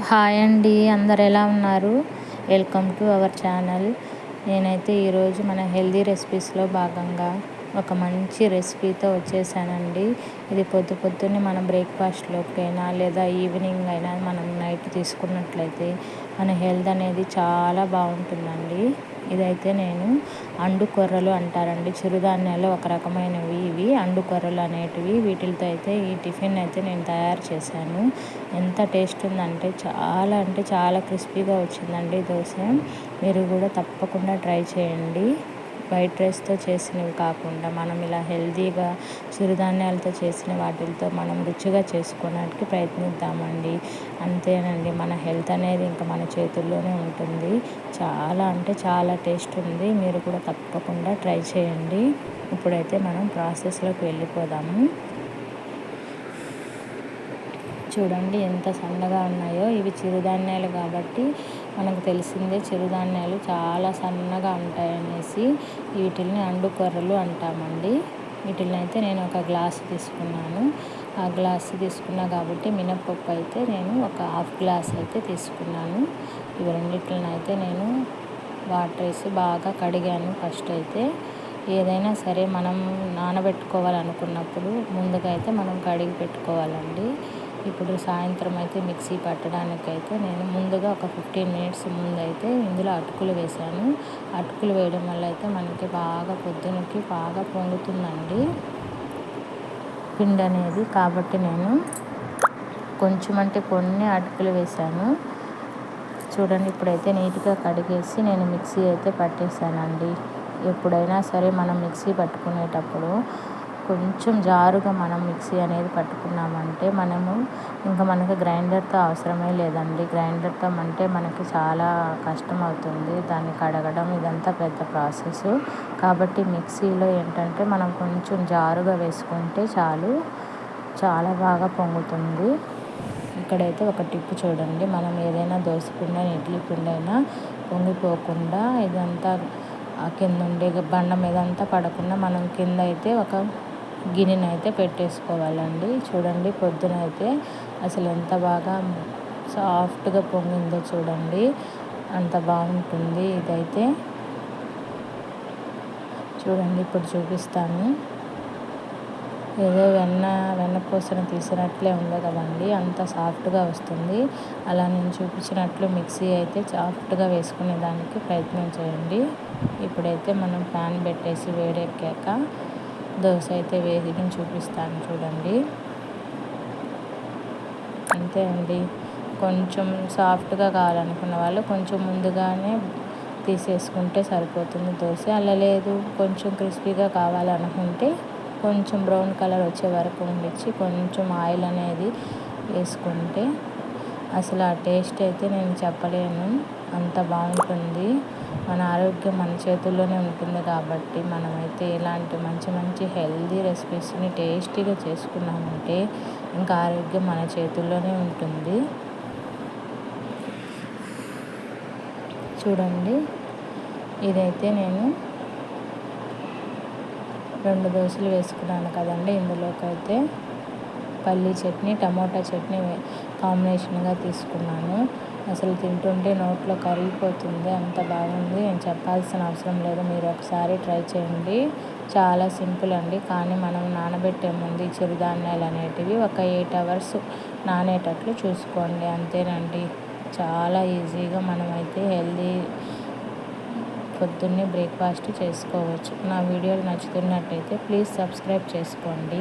Hi అండి అందరు ఎలా ఉన్నారు? వెల్కమ్ టు అవర్ ఛానల్ నేనైతే ఈరోజు మన హెల్దీ రెసిపీస్లో భాగంగా ఒక మంచి రెసిపీతో వచ్చేసానండి. ఇది పొద్దు పొద్దున్నే మనం బ్రేక్ఫాస్ట్లోకైనా లేదా ఈవినింగ్ అయినా మనం నైట్ తీసుకున్నట్లయితే మన హెల్త్ అనేది చాలా బాగుంటుందండి. ఇదైతే నేను అండు కొర్రలు అంటారండి. చిరుధాన్యాలు ఒక రకమైనవి ఇవి. అండు కొర్రలు అనేటివి వీటితో అయితే ఈ టిఫిన్ అయితే నేను తయారు చేశాను. ఎంత టేస్ట్ ఉందంటే చాలా అంటే చాలా క్రిస్పీగా వచ్చిందండి దోశ. మీరు కూడా తప్పకుండా ట్రై చేయండి. వైట్ రైస్తో చేసినవి కాకుండా మనం ఇలా హెల్తీగా చిరుధాన్యాలతో చేసిన వాటితో మనం రుచిగా చేసుకోవడానికి ప్రయత్నిద్దామండి. అంతేనండి మన హెల్త్ అనేది ఇంకా మన చేతుల్లోనే ఉంటుంది. చాలా అంటే చాలా టేస్ట్ ఉంది. మీరు కూడా తప్పకుండా ట్రై చేయండి. ఇప్పుడైతే మనం ప్రాసెస్లోకి వెళ్ళిపోదాము. చూడండి ఎంత సన్నగా ఉన్నాయో. ఇవి చిరుధాన్యాలు కాబట్టి మనకు తెలిసిందే చిరుధాన్యాలు చాలా సన్నగా ఉంటాయనేసి వీటిల్ని అండు కొర్రలు అంటామండి. వీటిని అయితే నేను ఒక గ్లాస్ తీసుకున్నాను. ఆ గ్లాస్ తీసుకున్నా కాబట్టి మినప్పప్పు అయితే నేను ఒక హాఫ్ గ్లాస్ అయితే తీసుకున్నాను. ఇవి రెండింటిని అయితే నేను వాటర్ వేసి బాగా కడిగాను ఫస్ట్ అయితే. ఏదైనా సరే మనం నానబెట్టుకోవాలనుకున్నప్పుడు ముందుగా అయితే మనం కడిగి పెట్టుకోవాలండి. ఇప్పుడు సాయంత్రం అయితే మిక్సీ పట్టడానికి అయితే నేను ముందుగా ఒక ఫిఫ్టీన్ మినిట్స్ ముందైతే ఇందులో అటుకులు వేసాను. అటుకులు వేయడం వల్ల అయితే మనకి బాగా పొద్దునకి బాగా పొంగుతుందండి. పిండి అనేది కాబట్టి నేను కొంచెం అంటే కొన్ని అటుకులు వేసాను. చూడండి ఇప్పుడైతే నీట్గా కడిగేసి నేను మిక్సీ అయితే పట్టేశానండి ఎప్పుడైనా సరే మనం మిక్సీ పట్టుకునేటప్పుడు కొంచెం జారుగా మనం మిక్సీ అనేది పట్టుకున్నామంటే మనము ఇంకా మనకి గ్రైండర్తో అవసరమే లేదండి. గ్రైండర్తో అంటే మనకి చాలా కష్టం అవుతుంది. దాన్ని కడగడం ఇదంతా పెద్ద ప్రాసెస్. కాబట్టి మిక్సీలో ఏంటంటే మనం కొంచెం జారుగా వేసుకుంటే చాలు చాలా బాగా పొంగుతుంది. ఇక్కడైతే ఒక టిప్ చూడండి. మనం ఏదైనా దోశ పిండి ఇడ్లీ పిండి అయినా పొంగిపోకుండా ఇదంతా కింద ఉండే బండ మీద అంతా పడకుండా మనం కింద అయితే ఒక గిన్నెనైతే అయితే పెట్టేసుకోవాలండి. చూడండి పొద్దున అయితే అసలు ఎంత బాగా సాఫ్ట్గా పొంగిందో చూడండి. అంత బాగుంటుంది ఇదైతే. చూడండి ఇప్పుడు చూపిస్తాను. ఏదో వెన్న వెన్నపూసను తీసినట్లే ఉంది కదండి అంత సాఫ్ట్గా వస్తుంది. అలా నేను చూపించినట్లు మిక్సీ అయితే సాఫ్ట్గా వేసుకునే దానికి ప్రయత్నం చేయండి. ఇప్పుడైతే మనం ప్యాన్ పెట్టేసి వేడెక్కాక దోశ అయితే వేసి చూపిస్తాను చూడండి. అంతే అండి. కొంచెం సాఫ్ట్గా కావాలనుకున్న వాళ్ళు కొంచెం ముందుగానే తీసేసుకుంటే సరిపోతుంది దోశ. అలా లేదు. కొంచెం క్రిస్పీగా కావాలనుకుంటే కొంచెం బ్రౌన్ కలర్ వచ్చే వరకు ఉండిచ్చి కొంచెం ఆయిల్ అనేది వేసుకుంటే అసలు ఆ టేస్ట్ అయితే నేను చెప్పలేను. అంత బాగుంటుంది. మన ఆరోగ్యం మన చేతుల్లోనే ఉంటుంది కాబట్టి మనమైతే ఇలాంటి మంచి మంచి హెల్దీ రెసిపీస్ని టేస్టీగా చేసుకున్నామంటే ఇంకా ఆరోగ్యం మన చేతుల్లోనే ఉంటుంది. చూడండి. ఇదైతే నేను రెండు దోశలు వేసుకున్నాను కదండి. ఇందులోకి అయితే పల్లీ చట్నీ టమోటా చట్నీ కాంబినేషన్గా తీసుకున్నాను. అసలు తింటుంటే నోట్లో కరిగిపోతుంది అంత బాగుంది నేను చెప్పాల్సిన అవసరం లేదు. మీరు ఒకసారి ట్రై చేయండి. చాలా సింపుల్ అండి. కానీ మనం నానబెట్టే ముందు చిరుధాన్యాలు అనేటివి ఒక ఎయిట్ అవర్స్ నానేటట్లు చూసుకోండి. అంతేనండి. చాలా ఈజీగా మనమైతే హెల్దీ పొద్దున్నే బ్రేక్ఫాస్ట్ చేసుకోవచ్చు. నా వీడియోలు నచ్చుతున్నట్టయితే ప్లీజ్ సబ్స్క్రైబ్ చేసుకోండి.